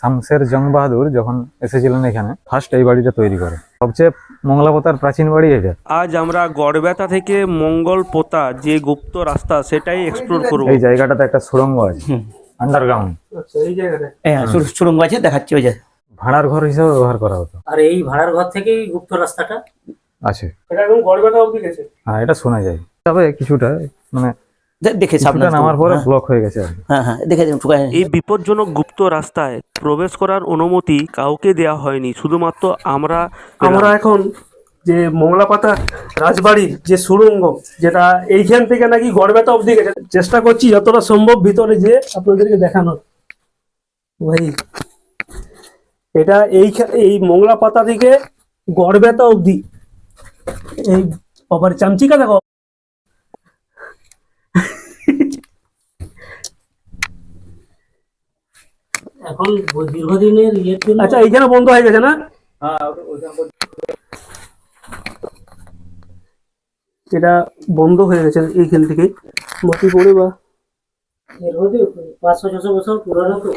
শামসের জং বাহাদুর যখন এসেছিলেন এখানে ফার্স্ট এই বাড়িটা তৈরি করে। সবচেয়ে মংলাপতার প্রাচীন বাড়ি এটা। আজ আমরা গড়বেতা থেকে মঙ্গল পোতা যে গুপ্ত রাস্তা সেটাই এক্সপ্লোর করব। এই জায়গাটাতে একটা সুড়ঙ্গ আছে আন্ডারগ্রাউন্ড হ্যাঁ সুড়ঙ্গ আছে দেখাচ্ছি ওই যে। ভাড়ার ঘর হিসেবে ব্যবহার করা হতো। আর এই ভাড়ার ঘর থেকেই গুপ্ত রাস্তাটা? আছে। এটা একদম গড়বেতা অবধি গেছে? হ্যাঁ এটা শোনা যায়। তবে কিছুটা মানে দে- দেখে কিছুটা সামনে নামার পরে ব্লক হয়ে গেছে হ্যাঁ হ্যাঁ দেখে দিন এই বিপজ্জনক গুপ্ত রাস্তায় প্রবেশ করার অনুমতি কাউকে দেওয়া হয়নি শুধুমাত্র আমরা আমরা এখন যে মংলাপাতা রাজবাড়ির যে সুড়ঙ্গ যেটা এইখান থেকে নাকি গড়বেতা অবধি গেছে চেষ্টা করছি যতটা সম্ভব ভিতরে যে আপনাদেরকে দেখানোর। ভাই এটা এই এই মংলা পাতা থেকে গড়বেতা অবধি। এই বাবার চামচিকা দেখো। এখন দীর্ঘদিনের ইয়ের জন্য আচ্ছা এইখানে বন্ধ হয়ে গেছে না? এটা বন্ধ হয়ে গেছে এইখান থেকে। মাটি পড়ে বা পাঁচশো ছশো বছর পুরনো তো।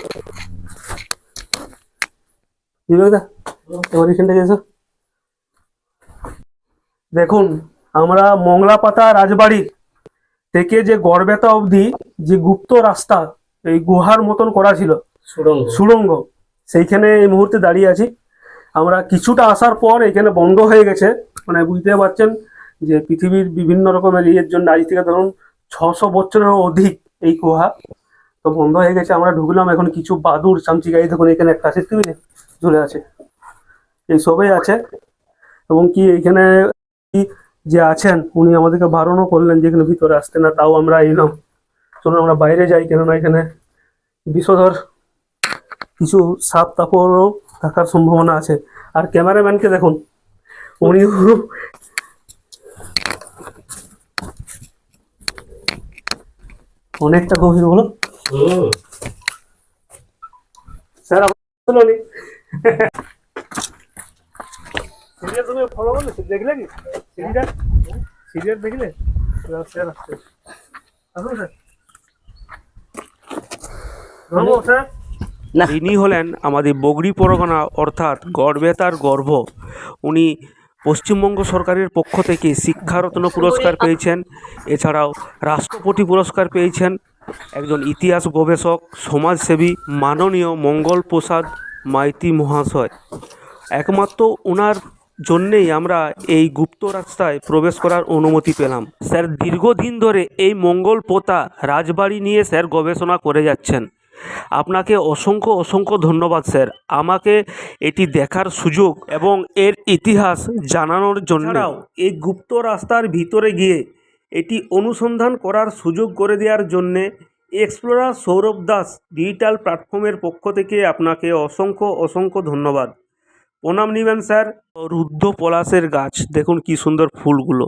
বিবেকদা এবার এখান থেকে এসো। দেখুন আমরা মংলা পাতা রাজবাড়ির থেকে যে গড়বেতা অবধি যে গুপ্ত রাস্তা এই গুহার মতন করা ছিল সুড়ঙ্গ। সেইখানে এই মুহূর্তে দাঁড়িয়ে আছি। আমরা কিছুটা আসার পর এখানে বন্ধ হয়ে গেছে। মানে বুঝতে পারছেন যে পৃথিবীর বিভিন্ন রকমের ইয়ের জন্য আজ থেকে ধরুন ছশো বছরেরও অধিক এই গুহা। তো বন্ধ হয়ে গেছে। আমরা ঢুকলাম। এখন কিছু বাদুর চামচিকাই দেখুন, এখানে একটা আছে, টেবিলে ঝুলে আছে। এই সবই আছে। এবং কি এখানে যে আছেন, উনি আমাদেরকে বারণও করলেন যে এখানে ভিতরে আসতে না, তাও আমরা এলাম। চলুন, আমরা বাইরে যাই। কেননা এখানে বিষধর কিছু সাপ তাপরও থাকার সম্ভাবনা আছে। আর ক্যামেরাম্যানকে দেখুন। উনিও অনেকটা গভীর, বলো। স্যার আপনার নি। সিরিয়াল তুমি ফলো করলে? দেখলে কি? সিরিয়াল? সিরিয়াল দেখলে? স্যার আসছে আসুন, স্যার। ধরবো স্যার ইনি হলেন আমাদের বগরি পরগনা অর্থাৎ গড়বেতার গর্ভ। উনি পশ্চিমবঙ্গ সরকারের পক্ষ থেকে শিক্ষারত্ন পুরস্কার পেয়েছেন, এছাড়াও রাষ্ট্রপতি পুরস্কার পেয়েছেন, একজন ইতিহাস গবেষক, সমাজসেবী, মাননীয় মঙ্গল প্রসাদ মাইতি মহাশয়। একমাত্র ওনার জন্যেই আমরা এই গুপ্ত রাস্তায় প্রবেশ করার অনুমতি পেলাম। স্যার, দীর্ঘদিন ধরে এই মঙ্গল পোতা রাজবাড়ি নিয়ে স্যার গবেষণা করে যাচ্ছেন। আপনাকে অসংখ্য অসংখ্য ধন্যবাদ স্যার। আমাকে এটি দেখার সুযোগ এবং এর ইতিহাস জানানোর জন্য। এই গুপ্ত রাস্তার ভিতরে গিয়ে এটি অনুসন্ধান করার সুযোগ করে দেওয়ার জন্যে এক্সপ্লোরার সৌরভ দাস ডিজিটাল প্ল্যাটফর্মের পক্ষ থেকে আপনাকে অসংখ্য অসংখ্য ধন্যবাদ। প্রণাম নিবেন স্যার। রুদ্ধ পলাশের গাছ দেখুন কি সুন্দর ফুলগুলো।